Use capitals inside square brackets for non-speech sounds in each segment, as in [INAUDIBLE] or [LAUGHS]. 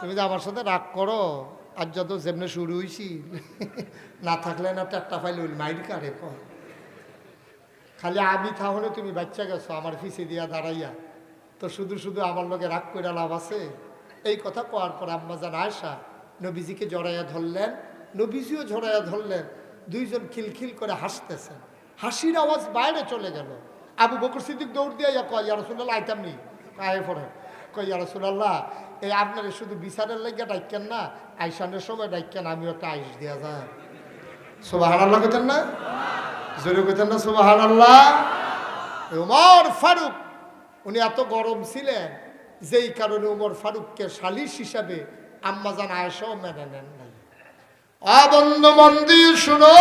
তুমি যে আমার সাথে রাগ করো আর যত যেমনি শুরু হয়েছি [LAUGHS] না থাকলে না একটা ফাইলে ওই মাইর কারে কয়? খালি আমি তাহলে তুমি বাচ্চা গেছো, আমার ফিসে দিয়া দাঁড়াইয়া। তো শুধু শুধু আমার লগে রাগ করে লাভ আছে? এই কথা কোয়ার পর আম্মা জান আয়সা নবীজিকে জড়াইয়া ধরলেন, নবীজিও জড়াইয়া ধরলেন, দুইজন খিলখিল করে হাসতেছেন। হাসির আওয়াজ বাইরে চলে গেল। আবু বকর সিদ্দিক দৌড় দিয়ে ইয়া আইতাম নি। কায়ে পড়ে কয় ইয়ারসুল্লাহ এই আপনারা শুধু বিচারের লাগিয়া ডাইকেন না, আইসানের সময় ডাইকেন আমি একটা আইস দিয়া কেতেন না? ফারুক, উনি এত গরম ছিলেন, যেই কারণে ফারুককে সালিশ হিসাবে মেনে মন্দির শুনো,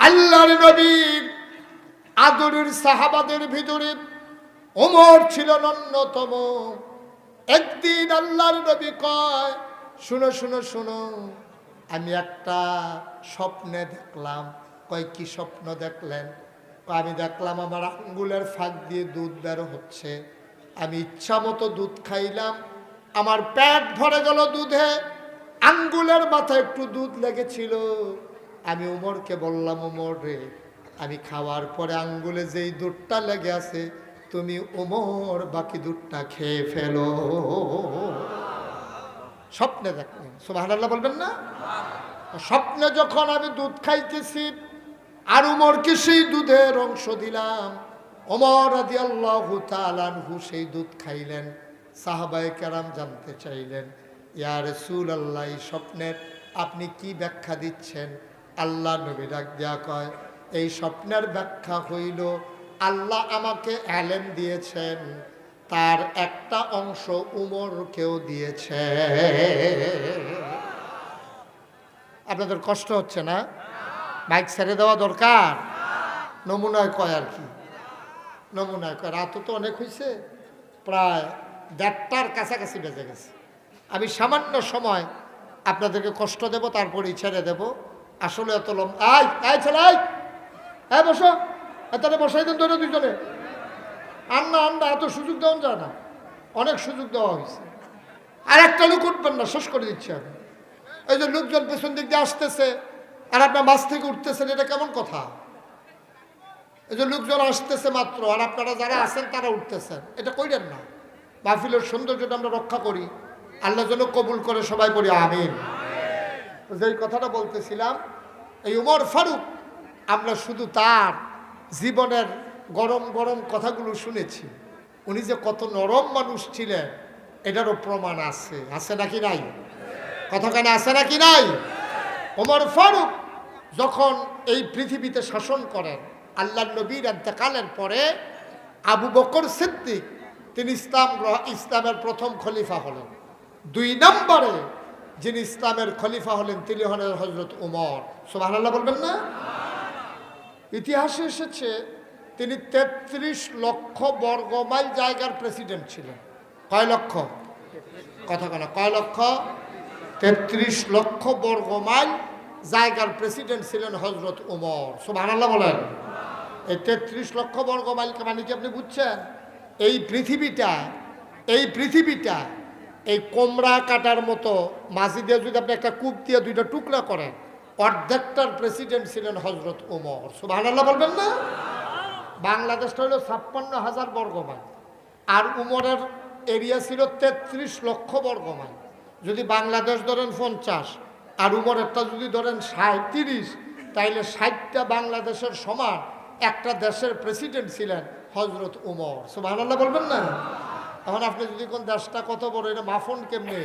আল্লাহর আদরের সাহাবাদের ভিতরে ওমর ছিল অন্যতম একদিন আল্লাহর নবী কয়, শুনো শুনো শুনো, আমি একটা স্বপ্নে দেখলাম। কয়, কি স্বপ্ন দেখলেন? আমি দেখলাম আমার আঙ্গুলের ফাঁক দিয়ে দুধ বের হচ্ছে। আমি ইচ্ছা মতো দুধ খাইলাম, আমার পেট ভরে গেল দুধে, আঙ্গুলের মাথায় একটু দুধ লেগেছিল। আমি উমরকে বললাম, উমর রে, আমি খাওয়ার পরে আঙ্গুলে যেই দুধটা লেগে আছে তুমি উমর বাকি দুধটা খেয়ে ফেলো। স্বপ্নে দেখলেন সুবাহ বলবেন না? স্বপ্নে যখন আমি দুধ খাইতেছি, আর উমরকে সেই দুধের অংশ দিলাম। অমর আদি আল্লাহ সেই দুধ খাইলেন সাহাবাই কেরাম জানতে চাইলেন ইয়ার সুল আল্লাহ স্বপ্নের আপনি কি ব্যাখ্যা দিচ্ছেন? আল্লাহ নবী ডাক দেয়া কয়, এই স্বপ্নের ব্যাখ্যা হইল আল্লাহ আমাকে অ্যালেন দিয়েছেন, তার একটা অংশ উমরকেও দিয়েছে। আপনাদের কষ্ট হচ্ছে না? বাইক ছেড়ে দেওয়া দরকার? নমুনায় কয় আর কি? নমুনায় কয়। রাতও তো অনেক হয়েছে প্রায় দেড়টার কাছাকাছি বেজে গেছে। আমি সামান্য সময় আপনাদেরকে কষ্ট দেব তারপরে ছেড়ে দেব। আসলে এত লম্বা আয় আয় ছেলে আয়। হ্যাঁ বসো। এতটা বসাই দেন ধরে দুজনে আন্না আন্না, এত সুযোগ দেওয়া যায় না। অনেক সুযোগ দেওয়া হয়েছে। আর একটা লোক উঠবেন না, শেষ করে দিচ্ছি আমি। এই যে লোকজন পেছন দিক দিয়ে আসতেছে, আর আপনার মাছ থেকে উঠতেছেন, এটা কেমন কথা? এই যে লোকজন আসতেছে মাত্র, আর আপনারা যারা আছেন, তারা উঠতেছেন। এটা কইলেন না। মাহফিলের সৌন্দর্যটা আমরা রক্ষা করি। আল্লাহ যেন কবুল করে সবাই পড়ি আমিন। যেই কথাটা বলতেছিলাম, এই উমর ফারুক, আমরা শুধু তার জীবনের গরম গরম কথাগুলো শুনেছি। উনি যে কত নরম মানুষ ছিলেন, এটারও প্রমাণ আছে। আছে নাকি নাই? কথাখানে আছে নাকি নাই? ওমর ফারুক যখন এই পৃথিবীতে শাসন করেন আল্লাহ নবীর এতেকালের পরে আবু বকর সিদ্দিক, তিনি ইসলাম ইসলামের প্রথম খলিফা হলেন। দুই নম্বরে যিনি ইসলামের খলিফা হলেন, তিনি হলেন হজরত উমর সোবাহ বলবেন না? ইতিহাসে এসেছে, তিনি তেত্রিশ লক্ষ বর্গ মাইল জায়গার প্রেসিডেন্ট ছিলেন। কয় লক্ষ? কথা কেন কয় লক্ষ? তেত্রিশ লক্ষ বর্গ মাইল জায়গার প্রেসিডেন্ট ছিলেন হজরত উমর। সুবাহ বলেন। এই তেত্রিশ লক্ষ বর্গ মাইল মানে কি আপনি বুঝছেন? এই পৃথিবীটা এই পৃথিবীটা, এই কোমরা কাটার মতো মাঝি দিয়ে যদি আপনি একটা কূপ দিয়ে দুইটা টুকরা করেন অর্ধেকটার প্রেসিডেন্ট ছিলেন হজরত উমর সুবাহ বলবেন না? বাংলাদেশটা হলো ছাপ্পান্ন হাজার বর্গ মাইল আর উমরের এরিয়া ছিল তেত্রিশ লক্ষ বর্গ মাইল যদি বাংলাদেশ ধরেন পঞ্চাশ, আর উমরেরটা যদি ধরেন ষাট, তিরিশ, তাইলে ষাটটা বাংলাদেশের সমান একটা দেশের প্রেসিডেন্ট ছিলেন হজরত উমর। সুবাহ বলবেন না? এখন আপনি যদি কোন দেশটা কত বড়, এটা মাফন কেমনে?